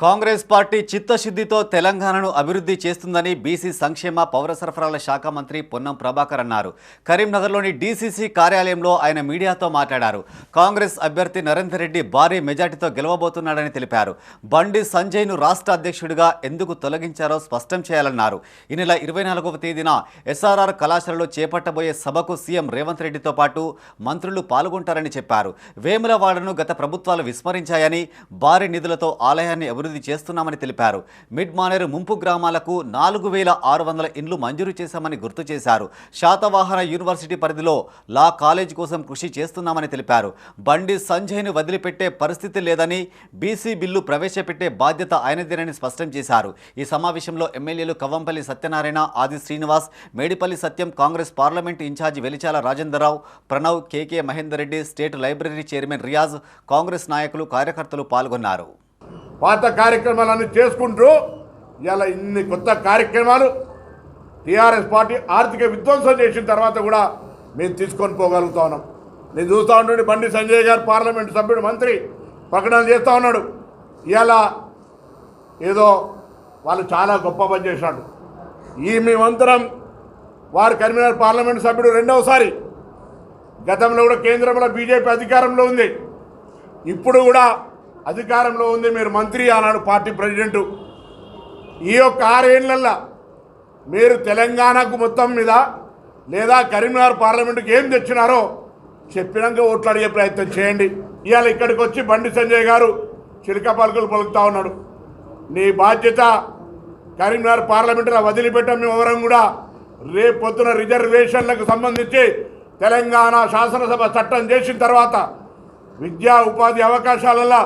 Congress party చిత్తశుద్ధితో తెలంగాణను అభివృద్ధి చేస్తుందని బీసీ సంక్షేమ పౌర సరఫరాల శాఖ మంత్రి పొన్నం ప్రభాకర్ అన్నారు. కరీంనగర్లోని డీసీసీ కార్యాలయంలో ఆయన మీడియాతో మాట్లాడారు. కాంగ్రెస్ అభ్యర్థి నరేందర్ రెడ్డి భారీ మెజార్టీతో గెలవబోతున్నాడని తెలిపారు. బండి సంజయ్ను రాష్ట్ర అధ్యక్షుడిగా ఎందుకు తొలగించారో స్పష్టం చేయాలన్నారు. ఈ నెల ఇరవై నాలుగవ తేదీన ఎస్ఆర్ఆర్ కళాశాలలో చేపట్టబోయే సభకు సీఎం రేవంత్ రెడ్డితో పాటు మంత్రులు పాల్గొంటారని చెప్పారు. వేములవాడను గత ప్రభుత్వాలు విస్మరించాయని భారీ నిధులతో ఆలయాన్ని అభివృద్ధి చేస్తున్నామని తెలిపారు. మిడ్ మానేరు ముంపు గ్రామాలకు నాలుగు వేల ఆరు వందల ఇండ్లు మంజూరు చేశామని గుర్తు చేశారు. శాతవాహన యూనివర్సిటీ పరిధిలో లా కాలేజ్ కోసం కృషి చేస్తున్నామని తెలిపారు. బండి సంజయ్ను వదిలిపెట్టే పరిస్థితి లేదని బీసీ బిల్లు ప్రవేశపెట్టే బాధ్యత ఆయనదేనని స్పష్టం చేశారు. ఈ సమావేశంలో ఎమ్మెల్యేలు Kavvampally Satyanarayana Adi Srinivas Medipally Satyam Congress parliament incharge Velichala Rajenderrao Pranav KK Mahender Reddy state library chairman Riyaz Congress నాయకులు కార్యకర్తలు పాల్గొన్నారు. పాత కార్యక్రమాలన్నీ చేసుకుంటూ ఇలా ఇన్ని కొత్త కార్యక్రమాలు టీఆర్ఎస్ పార్టీ ఆర్థిక విధ్వంసం చేసిన తర్వాత కూడా మేము తీసుకొని పోగలుగుతా ఉన్నాం. నేను చూస్తూ ఉంటుండే బండి సంజయ్ గారు పార్లమెంట్ సభ్యుడు మంత్రి ప్రకటనలు చేస్తూ ఉన్నాడు. ఇలా ఏదో వాళ్ళు చాలా గొప్ప పని చేసినాడు ఈ మేమంతరం వారు కరీంనగర్ పార్లమెంట్ సభ్యుడు రెండవసారి గతంలో కూడా కేంద్రంలో బీజేపీ అధికారంలో ఉంది. ఇప్పుడు కూడా అధికారంలో ఉంది మీరు మంత్రి అన్నాడు పార్టీ ప్రెసిడెంటు. ఈ యొక్క ఆరేళ్ళల్లో మీరు తెలంగాణకు మొత్తం మీద లేదా కరీంనగర్ పార్లమెంటుకి ఏం తెచ్చినారో చెప్పినాక ఓట్లు అడిగే ప్రయత్నం చేయండి. ఇవాళ ఇక్కడికి వచ్చి బండి సంజయ్ గారు చిలక పలుకులు పలుకుతా ఉన్నాడు. నీ బాధ్యత కరీంనగర్ పార్లమెంటులో వదిలిపెట్టాం మేము ఎవరం కూడా రేపు పొద్దున రిజర్వేషన్లకు సంబంధించి తెలంగాణ శాసనసభ చట్టం చేసిన తర్వాత విద్యా ఉపాధి అవకాశాలలో